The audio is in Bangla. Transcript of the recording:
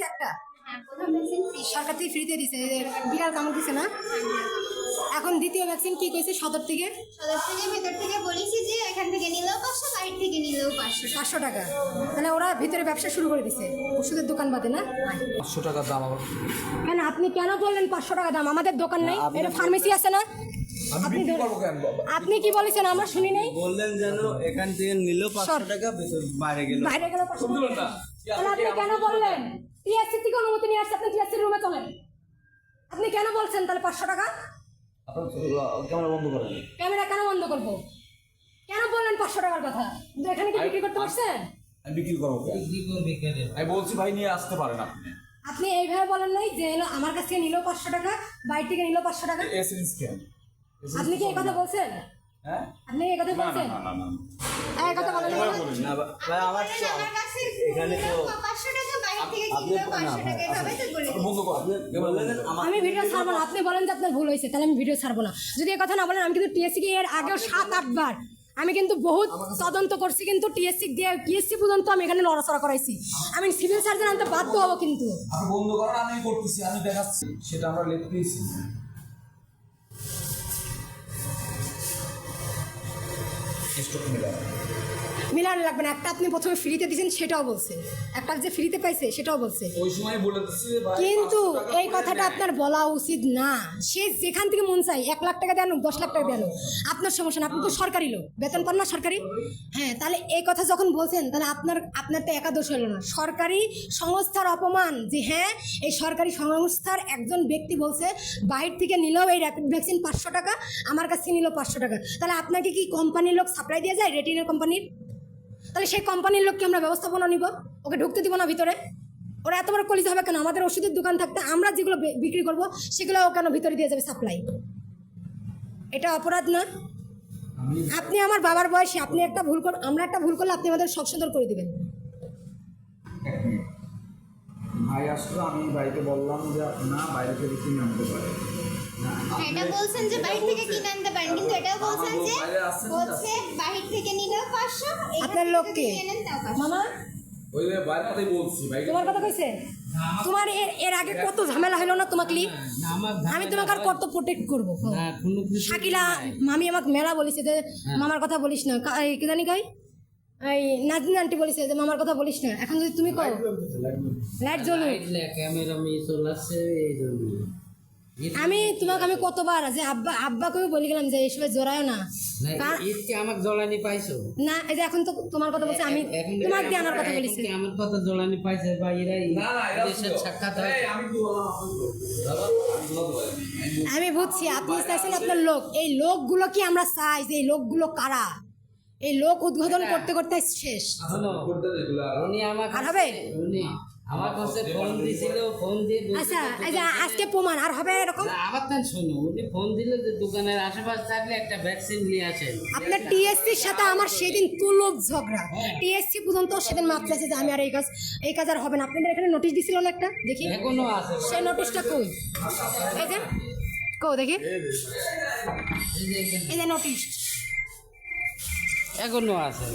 দিছে একটা? হ্যাঁ সরকার থেকে ফ্রিতে দিছে এই বিড়াল কামড় দিছে না? এখন দ্বিতীয় ভ্যাকসিন কি কইছে সদর থেকে? সদর থেকে ভেতর থেকে বলেছি যে এখান থেকে নিলেও পাঁচশো বাইরে থেকে নিলেও পাঁচশো। টাকা। পাঁচশো টাকা। তাহলে ওরা ভিতরে ব্যবসা শুরু করে দিছে। ওষুধের দোকান বাদে না? পাঁচশো টাকার দাম কেন আপনি কেন বললেন পাঁচশো টাকা দাম? আমাদের দোকান নেই এটা ফার্মেসি আছে না? আপনি আপনি কি বলেছেন আমরা শুনি নাই? বললেন যেন এখান থেকে নিলেও পাঁচশো টাকা বাইরে গেল বাইরে গেল পাঁচশো টাকা। তাহলে আপনি কেন বললেন? টিএসসি থেকে অনুমতি নিয়ে আসছে আপনি টিএসসি রুমে চলেন। আপনি কেন বলছেন তাহলে পাঁচশো টাকা? ক্যামেরা বন্ধ করেন ক্যামেরা কেন বন্ধ করব? কেন বললেন পাঁচশো টাকার কথা? কিন্তু এখানে কি বিক্রি করতে পারছেন আমি বিক্রি করব। কেন? আমি বলছি ভাই নিয়ে আসতে পারেন আপনি। আপনি এইভাবে বলেন নাই যে আমার কাছ থেকে নিলেও পাঁচশো টাকা বাইরে থেকে নিলেও পাঁচশো টাকা? আপনি কি এই কথা বলছেন? হ্যাঁ? আপনি এই কথা না না বলছেন? না ভাই আমার এখানে তো- আমি ভিডিও ছাড়বো না আপনি বলেন যে আপনার ভুল হয়েছে তাহলে আমি ভিডিও ছাড়বো না। যদি এই কথা না বলেন আমি কিন্তু টিএসসি এর আগেও সাত আটবার আমি কিন্তু বহুত তদন্ত করছি কিন্তু টিএসসি দিয়ে টিএসসি পর্যন্ত আমি এখানে লড়াচড়া করাইছি। আমি সিভিল সার্জন আনতে বাধ্য হব কিন্তু। বন্ধ করেন আমি করতেছি আমি দেখাচ্ছি। সেটা আমরা লেট পেয়েছি স্টক মিলা মিলানো লাগবে না। একটা আপনি প্রথমে ফ্রিতে দিয়েছেন সেটাও বলছে। একটা যে ফ্রিতে পাইছে সেটাও বলছে। ওই সময় বলে কিন্তু এই কথাটা আপনার বলা উচিত না। সে যেখান থেকে মন চাই এক লাখ টাকা দেন দশ লাখ টাকা দেন আপনার সমস্যা না আপনি তো সরকারি লোক। বেতন পান না সরকারি? হ্যাঁ তাহলে এই কথা যখন বলছেন তাহলে আপনার আপনার তো একা দোষ হলো না। সরকারি সংস্থার অপমান যে হ্যাঁ এই সরকারি সংস্থার একজন ব্যক্তি বলছে বাইরে থেকে নিলেও এই র্যাপিড ভ্যাকসিন পাঁচশো টাকা আমার কাছে নিল পাঁচশো টাকা। তাহলে আপনাকে কি কোম্পানির লোক সাপ্লাই দিয়ে যায় রেটিনের কোম্পানির তাহলে সেই কোম্পানির লোককে আমরা ব্যবস্থাপনা নিব, ওকে ঢুকতে দিব না ভিতরে। ওরা এত বড় কলিজ হবে কেন? আমাদের ওষুধের দোকান থাকতে আমরা যেগুলো বিক্রি করব, সেগুলো কেন ভিতরে দিয়ে যাবে সাপ্লাই এটা অপরাধ না আপনি আমার বাবার বয়সে, আপনি একটা ভুল কর আমরা একটা ভুল করলে আপনি আমাদের সব সুন্দর করে দেবেন। ভাই আসলো, আমি ভাইকে বললাম যে না, বাইরে থেকে কিনে আনতে পারে। এটা বলছেন যে বাইরে থেকে কিনে আনতে পারেন কিন্তু এটাও বলছেন যে বাইরে? হচ্ছে বাইরে থেকে নিলেও পাঁচশো এখান আপনার লোককে। মামা? ওই যে বাইরের কথাই বলছি ভাই তোমার কথা কইছে? তোমার এর এর আগে কত ঝামেলা হলো না তোমাকে লি? আমি তোমাকে আর কত প্রোটেক্ট করব? শাকিলা মামি আমাকে মেলা বলিছে যে মামার কথা বলিস না। এই কি জানি কই? এই নাজনীন আন্টি বলিছে যে মামার কথা বলিস না। এখন যদি তুমি কও। লাইট জ্বলুক। ক্যামেরা মেয়ে চলে আসছে এই জন্য আমি তোমাকে আমি কতবার যে আব্বা আব্বাকেও বলে গেলাম যে এইসব জোড়ায় না। ঈদকে আমাকে পাইছো। না এই যে এখন তো তোমার কথা বলছে আমি দিয়ে আনার কথা বলেছি। আমার কথা পাইছে বা এরা সাক্ষাৎ এই, আমি বুঝছি আপনি চাইছেন আপনার লোক। এই লোকগুলো কি আমরা চাই যে এই লোকগুলো কারা? এই লোক উদ্বোধন করতে করতে শেষ। শোনো করতে এগুলো উনি আমাকে আর হবে? উনি আমার কাছে ফোন দিছিল ফোন দিয়ে বলছে আচ্ছা যে এই যে আজকে প্রমাণ আর হবে এরকম? না, আবার তাই উনি ফোন দিল যে দোকানের আশেপাশে থাকলে একটা ভ্যাকসিন নিয়ে আসেন। আপনার টিএসসির সাথে আমার সেদিন তুলব ঝগড়া। টিএসসি পর্যন্ত সেদিন মাপতে আছে যে আমি আর এই কাজ এই কাজ আর হবে না। আপনাদের এখানে নোটিশ দিছিল না একটা? দেখি। এখনও আছে। সেই নোটিশটা কই? এই যে কো দেখি। এই যে। নোটিশ এখনও আছে।